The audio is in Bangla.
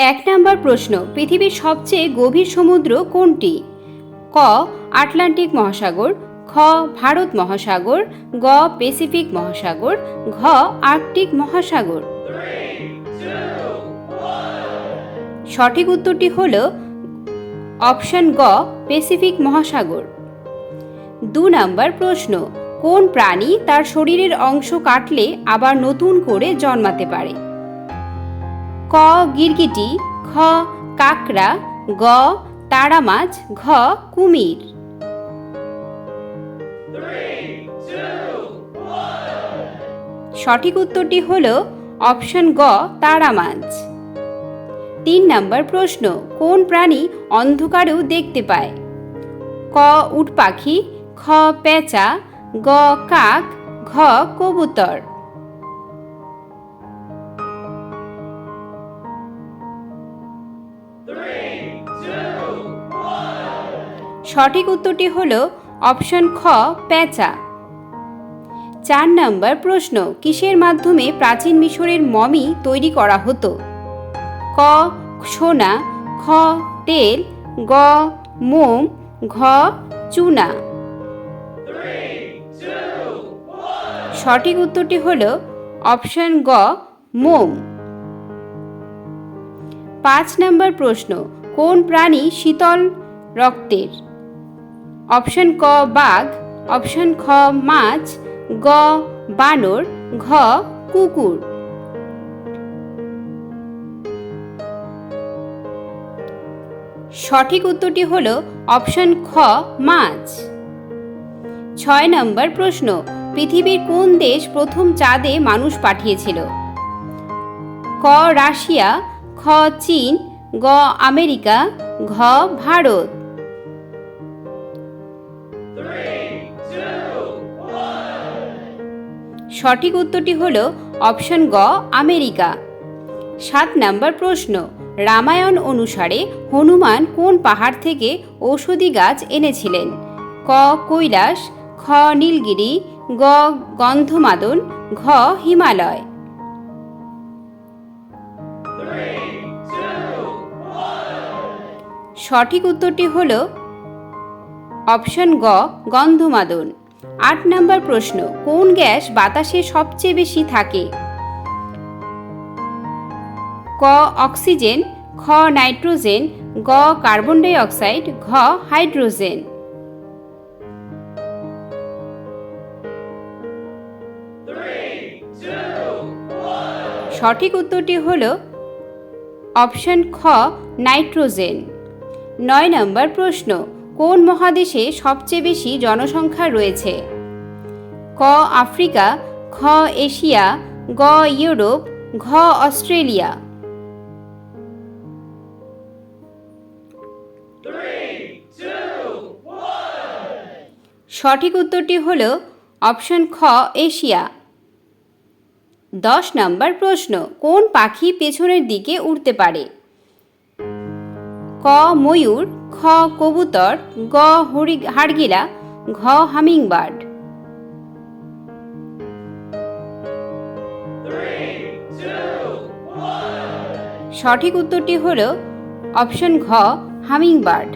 এক নম্বর প্রশ্ন, পৃথিবীর সবচেয়ে গভীর সমুদ্র কোনটি? ক, আটলান্টিক মহাসাগর, খ, ভারত মহাসাগর, গ, প্যাসিফিক মহাসাগর, ঘ, আর্কটিক মহাসাগর। সঠিক উত্তরটি হল অপশন গ, প্যাসিফিক মহাসাগর। দু নম্বর প্রশ্ন, কোন প্রাণী তার শরীরের অংশ কাটলে আবার নতুন করে জন্মাতে পারে? ক গিরগিটি, খ কাকড়া, গ তারা মাছ ঘ কুমির। সঠিক উত্তরটি হল অপশন গ তারা মাছ তিন নম্বর প্রশ্ন, কোন প্রাণী অন্ধকারেও দেখতে পায়? ক উট পাখি, খ পেঁচা, গ কাক, ঘ কবুতর। সঠিক উত্তরটি হল অপশন খ পেঁচা চার নম্বর প্রশ্ন, কিসের মাধ্যমে প্রাচীন মিশরের মমি তৈরি করা হতো? ক, সোনা, খ, তেল, গ, মোম, ঘ, চুনা। সঠিক উত্তরটি হল অপশন গ, মোম। পাঁচ নম্বর প্রশ্ন, কোন প্রাণী শীতল রক্তের? অপশন ক বাঘ, অপশন খ মাছ, গ বানর, ঘ কুকুর। সঠিক উত্তরটি হল অপশন খ মাছ। ছয় নম্বর প্রশ্ন, পৃথিবীর কোন দেশ প্রথম চাঁদে মানুষ পাঠিয়েছিল? ক রাশিয়া, খ চীন, গ আমেরিকা, ঘ ভারত। সঠিক উত্তরটি হল অপশন গ, আমেরিকা। সাত নম্বর প্রশ্ন, রামায়ণ অনুসারে হনুমান কোন পাহাড় থেকে ঔষধি গাছ এনেছিলেন? ক, কৈলাস, খ, নীলগিরি, গ, গন্ধমাদন, ঘ, হিমালয়। সঠিক উত্তরটি হল অপশন গ, গন্ধমাদন। আট নম্বর প্রশ্ন, কোন গ্যাস বাতাসে সবচেয়ে বেশি থাকে? ক, অক্সিজেন, খ, নাইট্রোজেন, গ, কার্বন ডাই অক্সাইড ঘ, হাইড্রোজেন। সঠিক উত্তরটি হল অপশন খ, নাইট্রোজেন। নয় নম্বর প্রশ্ন কোন মহাদেশে সবচেয়ে বেশি জনসংখ্যা রয়েছে? ক, আফ্রিকা, খ, এশিয়া, গ, ইউরোপ, ঘ, অস্ট্রেলিয়া। সঠিক উত্তরটি হল অপশন খ, এশিয়া। দশ নম্বর প্রশ্ন, কোন পাখি পেছনের দিকে উড়তে পারে? ক ময়ূর, খ কবুতর, গ হরি হাড়গিলা, ঘ হামিংবার্ড। সঠিক উত্তরটি হল অপশন ঘ, হামিংবার্ড।